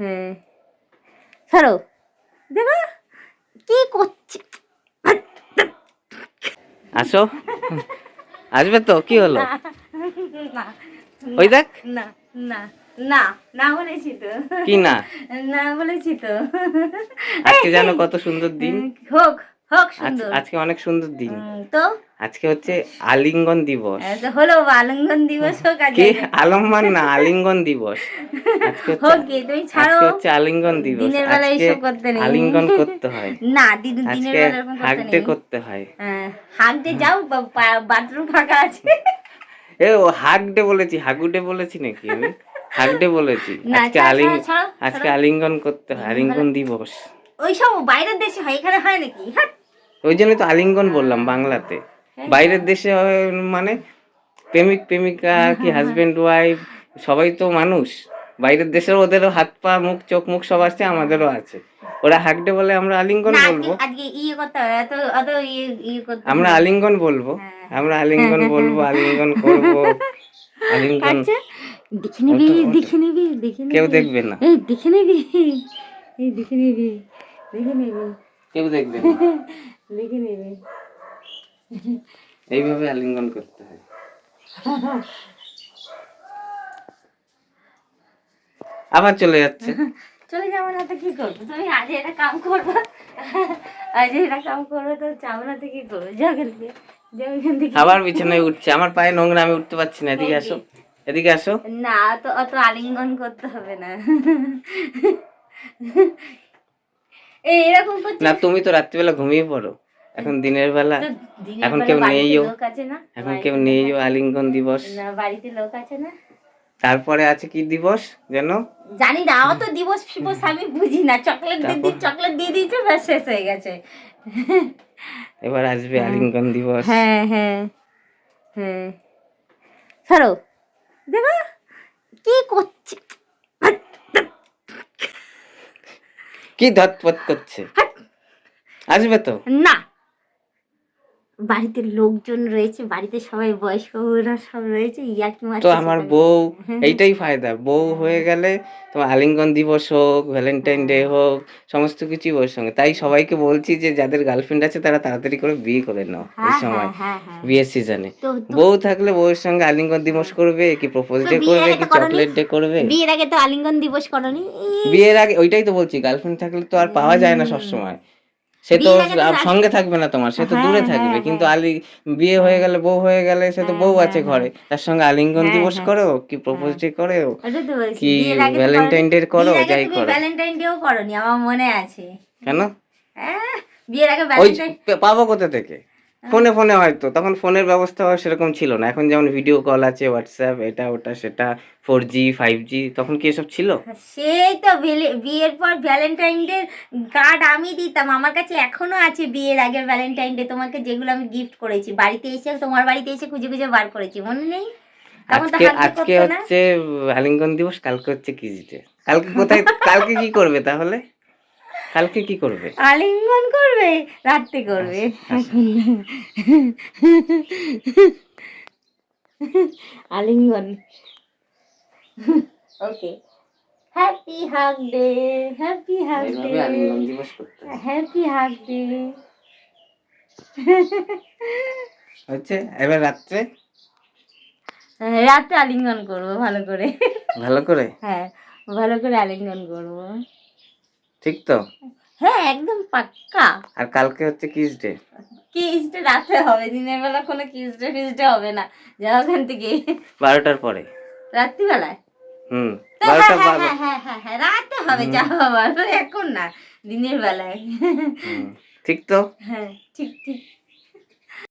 হ্যাঁ। দেখো কি করছে? আসো। আসবে তো কি হলো? না ওই দেখ। না না না না বলেছি তো। কি না? না বলেছি তো। আজকে জানো কত সুন্দর দিন। হোক। হোক সুন্দর। আজকে অনেক সুন্দর দিন। তো? আজকে হচ্ছে আলিঙ্গন দিবস। হলো আলিঙ্গন দিবস হোক আজ কি? আলম্মান না আলিঙ্গন দিবস। হোক তুমি ছাড়ো। আজকে হচ্ছে আলিঙ্গন দিবস। দিনের বেলা আজকে এইসব করতে নেই। আলিঙ্গন করতে হয়। না দিন দিনের বেলা এরকম করতে হয়। হ্যাঁ, হাঁটতে যাও বাথরুম ফাঁকা আছে। এ ও হাগডে বলেছি হাগুডে বলেছি নাকি আমি? হাগডে বলেছি। আজকে আলিঙ্গ আজকে আলিঙ্গন করতে হয় আলিঙ্গন দিবস। ওই সব বাইরের দেশে হয় এখানে হয় নাকি? হাট। ওই জন্যই তো আলিঙ্গন বললাম বাংলাতে। হ্যাঁ। বাইরের দেশে মানে প্রেমিক প্রেমিকা কি হাজবেন্ড ওয়াইফ সবাই তো মানুষ। বাইরের দেশের ওদেরও হাত পা মুখ চোখ মুখ সব আছে আমাদেরও আছে। ওরা হাগডে বলে আমরা আলিঙ্গন বলব। আমরা আলিঙ্গন বলব। হ্যাঁ। আমরা আলিঙ্গন বলব আলিঙ্গন করব। আলিঙ্গন আচ্ছা নিবি দেখে নিবি দেখে নিবি। কেউ দেখবে না। এই দেখে নিবি। এই দেখে নিবি দেখে নিবি। কেউ দেখবে না। দেখে নিবি। এইভাবে আলিঙ্গন করতে হয়। আবার চলে যাচ্ছে। চলে যাব না তো কি করব? তুমি আজ এটা কাম করব। আজ এটা কাম করব তো যাব না তো কি করব? থেকে আবার বিছানায় উঠছে। আমার পায়ে নোংরা আমি উঠতে পারছি না। এদিকে আসো এদিকে আসো। না তো অত আলিঙ্গন করতে হবে না। এই এরকম করছে না তুমি তো রাত্রিবেলা ঘুমিয়ে পড়ো। এখন দিনের বেলা। এখন কেউ নেইও। এখন কেউ নেইও আলিঙ্গন দিবস। না বাড়িতে লোক আছে না? তারপরে আছে কি দিবস যেন জানি না অত দিবস ফিবস আমি বুঝি না। চকলেট দিয়ে দিই চকলেট দিয়ে দিয়েছে ব্যাস শেষ হয়ে গেছে। এবার আসবে আলিঙ্গন দিবস। হ্যাঁ হ্যাঁ হ্যাঁ। ছাড়ো দেখো কি করছে? কি ধতপত করছে? আসবে তো? না। বাড়িতে লোকজন রয়েছে বাড়িতে সবাই বয়স্ক সব রয়েছে ইয়ার্কি তো আমার বউ এইটাই ফায়দা। বউ হয়ে। গেলে তোমার আলিঙ্গন দিবস হোক ভ্যালেন্টাইন ডে হোক সমস্ত কিছুই ওর সঙ্গে। তাই সবাইকে বলছি যে যাদের গার্লফ্রেন্ড আছে তারা তাড়াতাড়ি করে বিয়ে করে নাও এই হ্যাঁ সময় হ্যাঁ হ্যাঁ হ্যাঁ। বিয়ের সিজনে বউ থাকলে বউয়ের সঙ্গে আলিঙ্গন দিবস করবে কি প্রপোজ ডে করবে কি চকলেট ডে করবে? বিয়ের আগে তো আলিঙ্গন দিবস করনি। বিয়ের আগে ওইটাই তো বলছি গার্লফ্রেন্ড থাকলে তো আর পাওয়া যায় না সবসময়। সে তো সঙ্গে থাকবে না তোমার সে তো হ্যাঁ, দূরে হ্যাঁ, থাকবে। হ্যাঁ। কিন্তু আলি বিয়ে হয়ে গেলে বউ হয়ে গেলে সে তো বউ আছে ঘরে। তার সঙ্গে আলিঙ্গন দিবস। করো কি প্রপোজ ডে করো কি ভ্যালেন্টাইন ডে করো যাই করো। ভ্যালেন্টাইন ডেও করনি আমার মনে আছে। কেন? বিয়ের আগে ভ্যালেন্টাইন পাবো কোথা থেকে? ফোনে ফোনে হয়তো। তখন ফোনের ব্যবস্থা সেরকম ছিল না। এখন যেমন ভিডিও কল আছে হোয়াটসঅ্যাপ এটা ওটা সেটা ফোর জি ফাইভ জি তখন কি এসব ছিল? সেই তো বিয়ের পর ভ্যালেন্টাইন ডে কার্ড আমি দিতাম। আমার কাছে এখনও আছে বিয়ের আগের ভ্যালেন্টাইন ডে তোমাকে যেগুলো আমি গিফট করেছি। বাড়িতে এসে তোমার বাড়িতে এসে খুঁজে খুঁজে বার করেছি। মনে নেই? আজকে আজকে হচ্ছে আলিঙ্গন দিবস কালকে হচ্ছে ডে কালকে কোথায় কালকে কি করবে তাহলে? কালকে কি করবে? আলিঙ্গন করবে রাত্রে করবে। আলিঙ্গন। Okay. Happy hug day happy hug day happy hug day হচ্ছে এবার রাত্রে? রাতে আলিঙ্গন করব ভালো করে। ভালো করে? হ্যাঁ ভালো করে আলিঙ্গন করব। ঠিক তো? হ্যাঁ একদম পাক্কা। আর কালকে হচ্ছে কিস ডে কিসডে রাতে হবে দিনের বেলা কোনো কিসডে ফিসডে হবে না। যাও ওখান থেকে। বারোটার পরে। রাত্রিবেলায়? হুম তো বারোটা হ্যাঁ, হ্যাঁ, হ্যাঁ, হ্যাঁ, হ্যাঁ, হ্যাঁ, রাতে হবে যাও আবার এখন না দিনের বেলায়। ঠিক তো? হ্যাঁ ঠিক ঠিক।